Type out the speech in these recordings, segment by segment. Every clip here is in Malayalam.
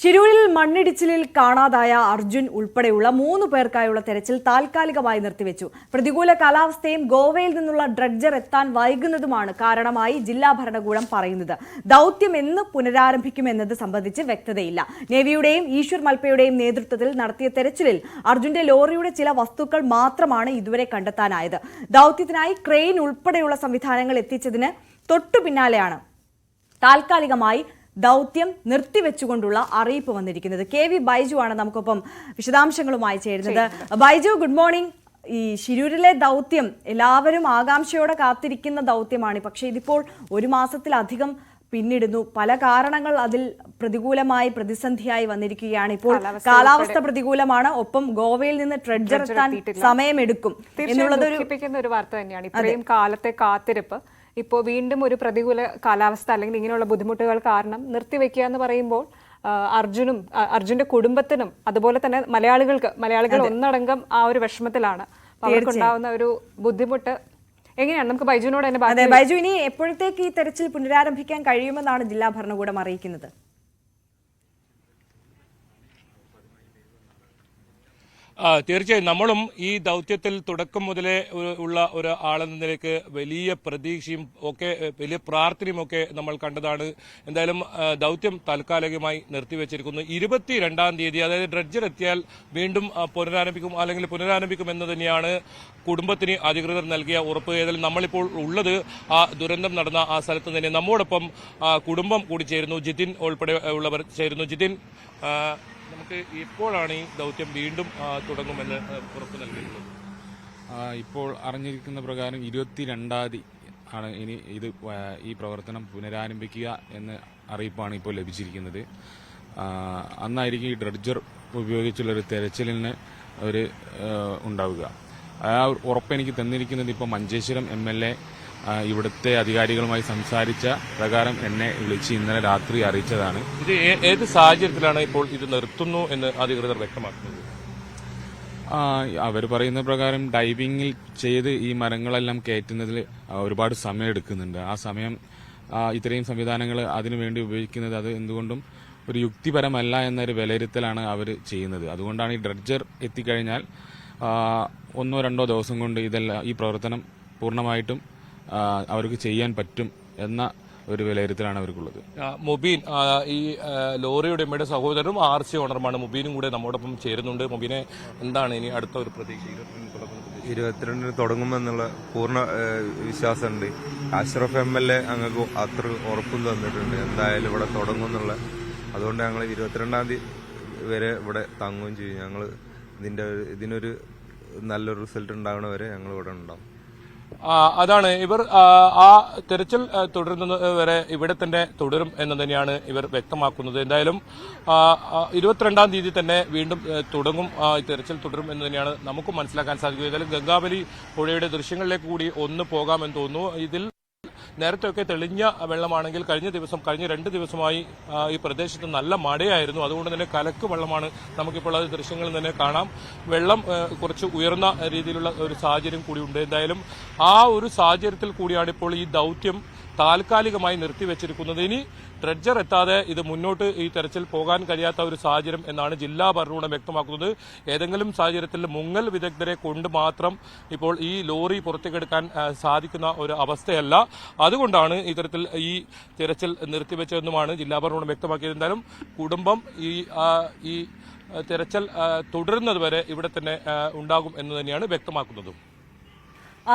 ശിരൂരിൽ മണ്ണിടിച്ചിലിൽ കാണാതായ അർജുൻ ഉൾപ്പെടെയുള്ള മൂന്ന് പേർക്കായുള്ള തെരച്ചിൽ താൽക്കാലികമായി നിർത്തിവെച്ചു. പ്രതികൂല കാലാവസ്ഥയും ഗോവയിൽ നിന്നുള്ള ഡ്രഡ്ജർ എത്താൻ വൈകുന്നതുമാണ് കാരണമായി ജില്ലാ ഭരണകൂടം പറയുന്നത്. ദൗത്യം എന്ന് പുനരാരംഭിക്കുമെന്നത് സംബന്ധിച്ച് വ്യക്തതയില്ല. നേവിയുടെയും ഈശ്വർ മൽപ്പയുടെയും നേതൃത്വത്തിൽ നടത്തിയ തെരച്ചിലിൽ അർജുന്റെ ലോറിയുടെ ചില വസ്തുക്കൾ മാത്രമാണ് ഇതുവരെ കണ്ടെത്താനായത്. ദൗത്യത്തിനായി ക്രെയിൻ ഉൾപ്പെടെയുള്ള സംവിധാനങ്ങൾ എത്തിച്ചതിന് തൊട്ടു പിന്നാലെയാണ്. താൽക്കാലികമായി ദൗത്യം നിർത്തിവെച്ചുകൊണ്ടുള്ള അറിയിപ്പ് വന്നിരിക്കുന്നത്. കെ വി ബൈജു ആണ് നമുക്കൊപ്പം വിശദാംശങ്ങളുമായി ചേരുന്നത്. Baiju good morning. ഈ ശിരൂരിലെ ദൗത്യം എല്ലാവരും ആകാംക്ഷയോടെ കാത്തിരിക്കുന്ന ദൗത്യമാണ്. പക്ഷേ ഇതിപ്പോൾ ഒരു മാസത്തിലധികം പിന്നിടുന്നു. പല കാരണങ്ങൾ അതിൽ പ്രതികൂലമായി പ്രതിസന്ധിയായി വന്നിരിക്കുകയാണ്. ഇപ്പോൾ കാലാവസ്ഥ പ്രതികൂലമാണ്. ഒപ്പം ഗോവയിൽ നിന്ന് ട്രെഡ്ജർ എത്താൻ സമയമെടുക്കും എന്നുള്ളത് ഒരു വാർത്ത തന്നെയാണ്. ഇത്രയും കാലത്തെ കാത്തിരിപ്പ് ഇപ്പോൾ വീണ്ടും ഒരു പ്രതികൂല കാലാവസ്ഥ അല്ലെങ്കിൽ ഇങ്ങനെയുള്ള ബുദ്ധിമുട്ടുകൾ കാരണം നിർത്തിവെക്കുക എന്ന് പറയുമ്പോൾ അർജുനും അർജുന്റെ കുടുംബത്തിനും അതുപോലെ തന്നെ മലയാളികൾക്ക് മലയാളികൾ ഒന്നടങ്കം ആ ഒരു വിഷമത്തിലാണ്. അവർക്കുണ്ടാവുന്ന ഒരു ബുദ്ധിമുട്ട് എങ്ങനെയാണ്? നമുക്ക് ബൈജുവിനോട് തന്നെ ബൈജു ഇനി എപ്പോഴത്തേക്ക് ഈ തെരച്ചിൽ പുനരാരംഭിക്കാൻ കഴിയുമെന്നാണ് ജില്ലാ ഭരണകൂടം അറിയിക്കുന്നത്? തീർച്ചയായും നമ്മളും ഈ ദൗത്യത്തിൽ തുടക്കം മുതലേ ഉള്ള ഒരു ആളെന്ന നിലയ്ക്ക് വലിയ പ്രതീക്ഷയും ഒക്കെ വലിയ പ്രാർത്ഥനയും ഒക്കെ നമ്മൾ കണ്ടതാണ്. എന്തായാലും ദൗത്യം താൽക്കാലികമായി നിർത്തിവെച്ചിരിക്കുന്നു. ഇരുപത്തിരണ്ടാം തീയതി അതായത് ഡ്രഡ്ജർ എത്തിയാൽ വീണ്ടും പുനരാരംഭിക്കും അല്ലെങ്കിൽ പുനരാരംഭിക്കും എന്ന് തന്നെയാണ് കുടുംബത്തിന് അധികൃതർ നൽകിയ ഉറപ്പ്. ഏതായാലും നമ്മളിപ്പോൾ ഉള്ളത് ആ ദുരന്തം നടന്ന ആ സ്ഥലത്ത് തന്നെ. നമ്മോടൊപ്പം കുടുംബം കൂടി ചേരുന്നു. ജിതിൻ ഉൾപ്പെടെ ഉള്ളവർ ചേരുന്നു. ജിതിൻ നമുക്ക് എപ്പോഴാണ് ഈ ദൗത്യം വീണ്ടും തുടങ്ങുമെന്ന് ഉറപ്പ് നൽകിയിട്ടുള്ളത്. ഇപ്പോൾ അറിഞ്ഞിരിക്കുന്ന പ്രകാരം ഇരുപത്തിരണ്ടാം തീയതി ആണ് ഇനി ഇത് ഈ പ്രവർത്തനം പുനരാരംഭിക്കുക എന്ന അറിയിപ്പാണ് ഇപ്പോൾ ലഭിച്ചിരിക്കുന്നത്. അന്നായിരിക്കും ഈ ഡ്രഡ്ജർ ഉപയോഗിച്ചുള്ള ഒരു തെരച്ചിലിന് ആ, ഉണ്ടാവുക. ആ ഉറപ്പ് എനിക്ക് തന്നിരിക്കുന്നത് ഇപ്പോൾ മഞ്ചേശ്വരം എം എൽ എ ഇവിടുത്തെ അധികാരികളുമായി സംസാരിച്ച പ്രകാരം എന്നെ വിളിച്ച് ഇന്നലെ രാത്രി അറിയിച്ചതാണ്. ഇത് ഏത് സാഹചര്യത്തിലാണ് ഇപ്പോൾ ഇത് നിർത്തുന്നു എന്ന് അധികൃതർ വ്യക്തമാക്കുന്നത്? അവർ പറയുന്ന പ്രകാരം ഡൈവിങ്ങിൽ ചെയ്ത് ഈ മരങ്ങളെല്ലാം കയറ്റുന്നതിൽ ഒരുപാട് സമയം എടുക്കുന്നുണ്ട്. ആ സമയം ഇത്രയും സംവിധാനങ്ങൾ അതിനുവേണ്ടി ഉപയോഗിക്കുന്നത് അത് എന്തുകൊണ്ടും ഒരു യുക്തിപരമല്ല എന്നൊരു വിലയിരുത്തലാണ് അവർ ചെയ്യുന്നത്. അതുകൊണ്ടാണ് ഈ ഡ്രഡ്ജർ എത്തിക്കഴിഞ്ഞാൽ ഒന്നോ രണ്ടോ ദിവസം കൊണ്ട് ഇതെല്ലാം ഈ പ്രവർത്തനം പൂർണമായിട്ടും അവർക്ക് ചെയ്യാൻ പറ്റും എന്ന ഒരു വിലയിരുത്തലാണ് അവർക്കുള്ളത്. മൊബീൻ ഈ ലോറിയുടെ അമ്മയുടെ സഹോദരനും ആർ സി ഓണറുമാണ് മുബീനും കൂടെ നമ്മോടൊപ്പം ചേരുന്നുണ്ട്. മുബീനെ എന്താണ് ഇനി അടുത്ത ഒരു പ്രതീക്ഷ? ഇരുപത്തിരണ്ടിന് തുടങ്ങുമെന്നുള്ള പൂർണ വിശ്വാസമുണ്ട്. അഷ്റഫ് എം എൽ എ ഞങ്ങൾക്ക് അത്ര ഉറപ്പും തന്നിട്ടുണ്ട്. എന്തായാലും ഇവിടെ തുടങ്ങുമെന്നുള്ള അതുകൊണ്ട് ഞങ്ങൾ ഇരുപത്തിരണ്ടാം തീയതി വരെ ഇവിടെ തങ്ങുകയും ചെയ്യും. ഞങ്ങൾ ഇതിന്റെ ഇതിനൊരു നല്ലൊരു റിസൾട്ട് ഉണ്ടാവണ വരെ ഞങ്ങൾ ഇവിടെ ഉണ്ടാവും. അതാണ് ഇവർ ആ, തെരച്ചിൽ തുടരുന്നത് വരെ ഇവിടെ തന്നെ തുടരും എന്ന് തന്നെയാണ് ഇവർ വ്യക്തമാക്കുന്നത്. എന്തായാലും ഇരുപത്തിരണ്ടാം തീയതി തന്നെ വീണ്ടും തുടങ്ങും തെരച്ചിൽ തുടരും എന്ന് തന്നെയാണ് നമുക്ക് മനസ്സിലാക്കാൻ സാധിക്കുക ഏതായാലും ഗംഗാവലി പുഴയുടെ ദൃശ്യങ്ങളിലേക്ക് കൂടി ഒന്ന് പോകാമെന്ന് തോന്നുന്നു. ഇതിൽ നേരത്തെയൊക്കെ തെളിഞ്ഞ വെള്ളമാണെങ്കിൽ കഴിഞ്ഞ ദിവസം കഴിഞ്ഞ രണ്ട് ദിവസമായി ഈ പ്രദേശത്ത് നല്ല മഴയായിരുന്നു. അതുകൊണ്ട് തന്നെ കലക്ക് വെള്ളമാണ് നമുക്കിപ്പോൾ അത് ദൃശ്യങ്ങളിൽ തന്നെ കാണാം. വെള്ളം കുറച്ച് ഉയർന്ന രീതിയിലുള്ള ഒരു സാഹചര്യം കൂടിയുണ്ട് എന്തായാലും ആ ഒരു സാഹചര്യത്തിൽ കൂടിയാണ് ഇപ്പോൾ ഈ ദൗത്യം താൽക്കാലികമായി നിർത്തിവെച്ചിരിക്കുന്നത്. ഇനി ഡ്രഡ്ജർ എത്താതെ ഇത് മുന്നോട്ട് ഈ തെരച്ചിൽ പോകാൻ കഴിയാത്ത ഒരു സാഹചര്യം എന്നാണ് ജില്ലാ ഭരണകൂടം വ്യക്തമാക്കുന്നത്. ഏതെങ്കിലും സാഹചര്യത്തിൽ മുങ്ങൽ വിദഗ്ധരെ കൊണ്ട് മാത്രം ഇപ്പോൾ ഈ ലോറി പുറത്തേക്കെടുക്കാൻ സാധിക്കുന്ന ഒരു അവസ്ഥയല്ല. അതുകൊണ്ടാണ് ഇത്തരത്തിൽ ഈ തിരച്ചിൽ നിർത്തിവെച്ചതെന്നുമാണ് ജില്ലാ ഭരണകൂടം വ്യക്തമാക്കിയത്. എന്തായാലും കുടുംബം ഈ ഈ ആ, തിരച്ചിൽ തുടരുന്നത് വരെ ഇവിടെ തന്നെ ഉണ്ടാകും എന്ന് തന്നെയാണ് വ്യക്തമാക്കുന്നതും.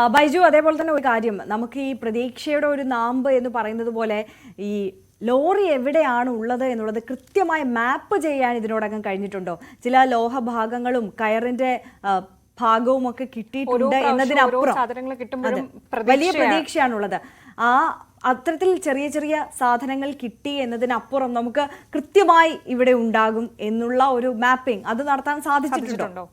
ബൈജു അതേപോലെ തന്നെ ഒരു കാര്യം. നമുക്ക് ഈ പ്രതീക്ഷയുടെ ഒരു നാമ്പ് എന്ന് പറയുന്നത് പോലെ ഈ ലോറി എവിടെയാണ് ഉള്ളത് എന്നുള്ളത് കൃത്യമായി മാപ്പ് ചെയ്യാൻ ഇതിനോടകം കഴിഞ്ഞിട്ടുണ്ടോ? ചില ലോഹഭാഗങ്ങളും കയറിന്റെ ഭാഗവും ഒക്കെ കിട്ടിയിട്ടുണ്ട് എന്നതിനപ്പുറം. വലിയ പ്രതീക്ഷയാണുള്ളത്. ആ അത്തരത്തിൽ ചെറിയ ചെറിയ സാധനങ്ങൾ കിട്ടി എന്നതിനപ്പുറം നമുക്ക് കൃത്യമായി ഇവിടെ ഉണ്ടാകും എന്നുള്ള ഒരു മാപ്പിംഗ് അത് നടത്താൻ സാധിച്ചിട്ടുണ്ടോ സാധിച്ചിട്ടുണ്ടോ ആ,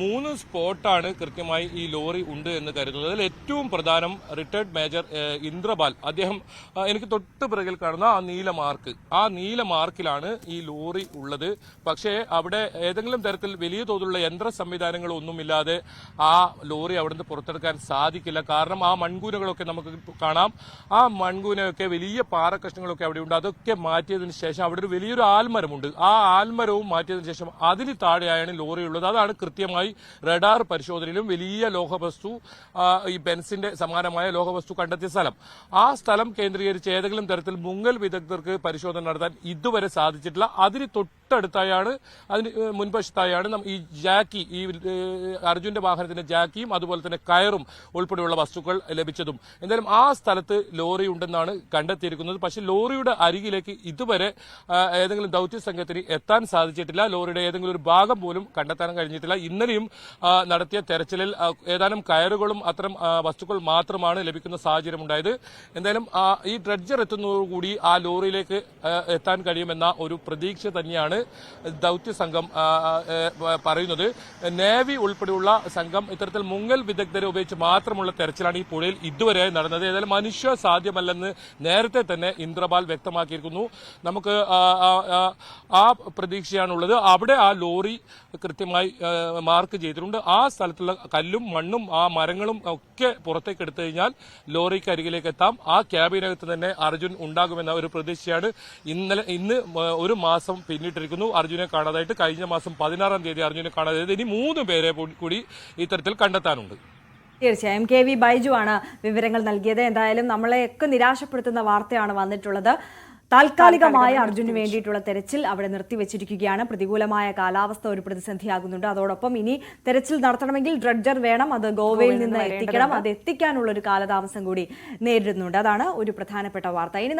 മൂന്ന് സ്പോട്ടാണ് കൃത്യമായി ഈ ലോറി ഉണ്ട് എന്ന് കരുതുന്നത്. അതിൽ ഏറ്റവും പ്രധാനം റിട്ടയർഡ് മേജർ ഇന്ദ്രപാൽ. അദ്ദേഹം എനിക്ക് തൊട്ട് പിറകിൽ കാണുന്ന ആ നീല മാർക്ക്. ആ നീല മാർക്കിലാണ് ഈ ലോറി ഉള്ളത്. പക്ഷേ അവിടെ ഏതെങ്കിലും തരത്തിൽ വലിയ തോതിലുള്ള യന്ത്ര സംവിധാനങ്ങളൊന്നുമില്ലാതെ ആ ലോറി അവിടുന്ന് പുറത്തെടുക്കാൻ സാധിക്കില്ല. കാരണം ആ മൺകൂനകളൊക്കെ നമുക്ക് കാണാം. ആ മൺകൂനയൊക്കെ വലിയ പാറക്കഷ്ണങ്ങളൊക്കെ അവിടെ ഉണ്ട്. അതൊക്കെ മാറ്റിയതിനു ശേഷം അവിടെ ഒരു വലിയൊരു ആൽമരമുണ്ട്. ആ ആൽമരവും മാറ്റിയതിനു ശേഷം അതിന് താഴെയാണ് ലോറി ഉള്ളത്. അതാണ് കൃത്യമായി റഡാർ പരിശോധനയിലും വലിയ ലോഹവസ്തു ഈ ബെൻസിന്റെ സമാനമായ ലോഹവസ്തു കണ്ടെത്തിയ സ്ഥലം. ആ സ്ഥലം കേന്ദ്രീകരിച്ച് ഏതെങ്കിലും തരത്തിൽ മുങ്ങൽ വിദഗ്ധർക്ക് പരിശോധന നടത്താൻ ഇതുവരെ സാധിച്ചിട്ടില്ല. അതിന് തൊട്ടടുത്തായാണ് അതിന് മുൻവശത്തായാണ് ഈ ജാക്കി ഈ അർജുന്റെ വാഹനത്തിന്റെ ജാക്കിയും അതുപോലെ തന്നെ കയറും ഉൾപ്പെടെയുള്ള വസ്തുക്കൾ ലഭിച്ചതും. എന്തായാലും ആ സ്ഥലത്ത് ലോറി ഉണ്ടെന്നാണ് കണ്ടെത്തിയിരിക്കുന്നത്. പക്ഷേ ലോറിയുടെ അരികിലേക്ക് ഇതുവരെ ഏതെങ്കിലും ദൗത്യ സംഘത്തിന് എത്താൻ സാധിച്ചിട്ടില്ല. ലോറിയുടെ ഏതെങ്കിലും ഒരു ഭാഗം പോലും കണ്ടെത്താൻ കഴിഞ്ഞിട്ടില്ല. ഇന്നലെയും നടത്തിയ തെരച്ചിലിൽ ഏതാനും കയറുകളും അത്തരം വസ്തുക്കൾ മാത്രമാണ് ലഭിക്കുന്ന സാഹചര്യം ഉണ്ടായത് എന്തായാലും ഈ ഡ്രഡ്ജർ എത്തുന്നതോടുകൂടി ആ ലോറിയിലേക്ക് എത്താൻ കഴിയുമെന്ന ഒരു പ്രതീക്ഷ തന്നെയാണ് ദൗത്യ സംഘം പറയുന്നത്. നേവി ഉൾപ്പെടെയുള്ള സംഘം ഇത്തരത്തിൽ മുങ്ങൽ വിദഗ്ധരെ ഉപയോഗിച്ച് മാത്രമുള്ള തെരച്ചിലാണ് ഈ പുഴയിൽ ഇതുവരെ നടന്നത്. ഏതായാലും മനുഷ്യ സാധ്യമല്ലെന്ന് നേരത്തെ തന്നെ ഇന്ദ്രപാൽ വ്യക്തമാക്കിയിരിക്കുന്നു. നമുക്ക് ആ, പ്രതീക്ഷയാണുള്ളത്. അവിടെ ആ ലോറി കൃത്യമായി മാർക്ക് ചെയ്തിട്ടുണ്ട്. ആ സ്ഥലത്തുള്ള കല്ലും മണ്ണും ആ മരങ്ങളും ഒക്കെ പുറത്തേക്ക് എടുത്തു കഴിഞ്ഞാൽ ലോറിക്ക് അരികിലേക്ക് എത്താം. ആ ക്യാബിനകത്ത് തന്നെ അർജുൻ ഉണ്ടാകുമെന്ന ഒരു പ്രതീക്ഷയാണ് ഇന്നലെ ഇന്ന് ഒരു മാസം പിന്നിട്ടിരിക്കുന്നു അർജുനെ കാണാതായിട്ട് കഴിഞ്ഞ മാസം പതിനാറാം തീയതി അർജുനെ കാണാതായത് ഇനി മൂന്ന് പേരെ കൂടി ഇത്തരത്തിൽ കണ്ടെത്താനുണ്ട്. തീർച്ചയായും. കെ വി ബൈജു ആണ് വിവരങ്ങൾ നൽകിയത്. എന്തായാലും നമ്മളെയൊക്കെ നിരാശപ്പെടുത്തുന്ന വാർത്തയാണ് വന്നിട്ടുള്ളത്. താൽക്കാലികമായ അർജുന് വേണ്ടിയിട്ടുള്ള തെരച്ചിൽ അവിടെ നിർത്തിവെച്ചിരിക്കുകയാണ്. പ്രതികൂലമായ കാലാവസ്ഥ ഒരു പ്രതിസന്ധിയാകുന്നുണ്ട് അതോടൊപ്പം ഇനി തെരച്ചിൽ നടത്തണമെങ്കിൽ ഡ്രഡ്ജർ വേണം. അത് ഗോവയിൽ നിന്ന് എത്തിക്കണം. അത് എത്തിക്കാനുള്ള ഒരു കാലതാമസം കൂടി നേരിടുന്നുണ്ട്. അതാണ് ഒരു പ്രധാനപ്പെട്ട വാർത്ത. ഇനി